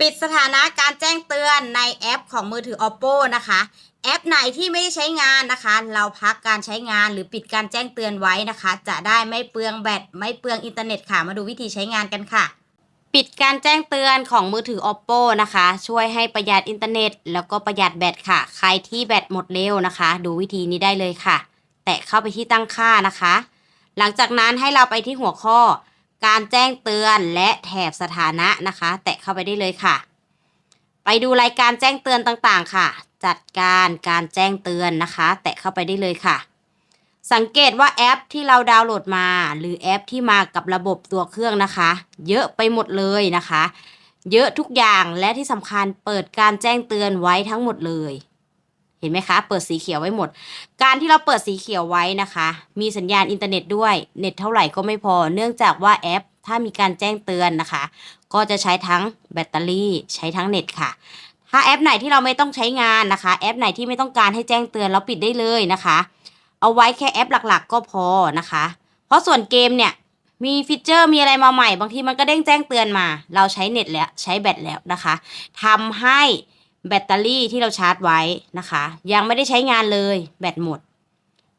ปิดสถานะการแจ้งเตือนในแอปของมือถือ oppo นะคะ แอปไหนที่ไม่ได้ใช้งานนะคะ เราพักการใช้งานหรือปิดการแจ้งเตือนไว้นะคะ จะได้ไม่เปลืองแบตไม่เปลืองอินเทอร์เน็ตค่ะ มาดูวิธีใช้งานกันค่ะ ปิดการแจ้งเตือนของมือถือ oppo นะคะ ช่วยให้ประหยัดอินเทอร์เน็ต แล้วก็ประหยัดแบตค่ะ ใครที่แบตหมดเร็วนะคะ ดูวิธีนี้ได้เลยค่ะ แตะเข้าไปที่ตั้งค่านะคะ หลังจากนั้นให้เราไปที่หัวข้อ การแจ้งเตือนและแถบสถานะนะคะ แตะเข้าไปได้เลยค่ะ ไปดูรายการแจ้งเตือนต่างๆ ค่ะ จัดการการแจ้งเตือนนะคะ แตะเข้าไปได้เลยค่ะ สังเกตว่าแอปที่เราดาวน์โหลดมา หรือแอปที่มากับระบบตัวเครื่องนะคะ เยอะไปหมดเลยนะคะ เยอะทุกอย่างและที่สำคัญเปิดการแจ้งเตือนไว้ทั้งหมดเลย เห็นไหมคะ เปิดสีเขียวไว้หมด การที่เราเปิดสีเขียวไว้นะคะ มีสัญญาณอินเทอร์เน็ตด้วย เน็ตเท่าไหร่ก็ไม่พอ เนื่องจากว่าแอป ถ้ามีการแจ้งเตือนนะคะ ก็จะใช้ทั้งแบตเตอรี่ ใช้ทั้งเน็ตค่ะ ถ้าแอปไหนที่เราไม่ต้องใช้งานนะคะ แอปไหนที่ไม่ต้องการให้แจ้งเตือนเราปิดได้เลยนะคะ เอาไว้แค่แอปหลักๆ ก็พอนะคะ เพราะส่วนเกมเนี่ย มีฟีเจอร์มีอะไรมาใหม่ บางทีมันก็เด้งแจ้งเตือนมา เราใช้เน็ตแล้ว ใช้แบตแล้วนะคะทำให้ แบตเตอรี่ที่เราชาร์จไว้นะคะ ยังไม่ได้ใช้งานเลยแบตหมด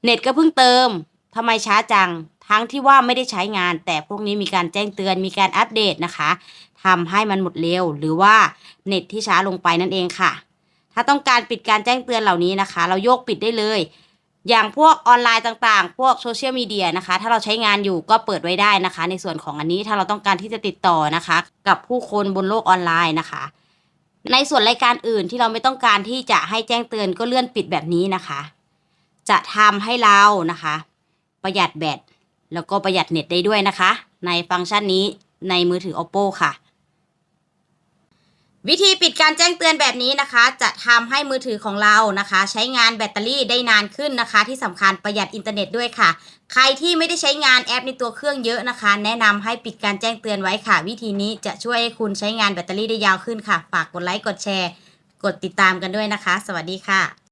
เน็ตก็เพิ่งเติมทำไมช้าจัง ทั้งที่ว่าไม่ได้ใช้งาน แต่พวกนี้มีการแจ้งเตือนมีการอัปเดตนะคะทำให้มันหมดเร็ว หรือว่าเน็ตที่ช้าลงไปนั่นเองค่ะ ถ้าต้องการปิดการแจ้งเตือนเหล่านี้นะคะ เราโยกปิดได้เลย อย่างพวกออนไลน์ต่างๆ พวกโซเชียลมีเดียนะคะ ถ้าเราใช้งานอยู่ก็เปิดไว้ได้นะคะ ในส่วนของอันนี้ถ้าเราต้องการที่จะติดต่อนะคะ กับผู้คนบนโลกออนไลน์นะคะ ในส่วนรายการอื่นที่เราไม่ต้องการที่จะให้แจ้งเตือนก็เลื่อนปิดแบบนี้นะคะ จะทำให้เรานะคะ ประหยัดแบตแล้วก็ประหยัดเน็ตได้ด้วยนะคะ ในฟังก์ชันนี้ในมือถือ oppo ค่ะ วิธีปิดการแจ้งเตือนแบบนี้นะคะ จะทำให้มือถือของเรานะคะ ใช้งานแบตเตอรี่ได้นานขึ้นนะคะ ที่สำคัญประหยัดอินเทอร์เน็ตด้วยค่ะ ใครที่ไม่ได้ใช้งานแอปในตัวเครื่องเยอะนะคะ แนะนำให้ปิดการแจ้งเตือนไว้ค่ะ วิธีนี้จะช่วยให้คุณใช้งานแบตเตอรี่ได้ยาวขึ้นค่ะ ฝากกดไลค์กดแชร์ กดติดตามกันด้วยนะคะ สวัสดีค่ะ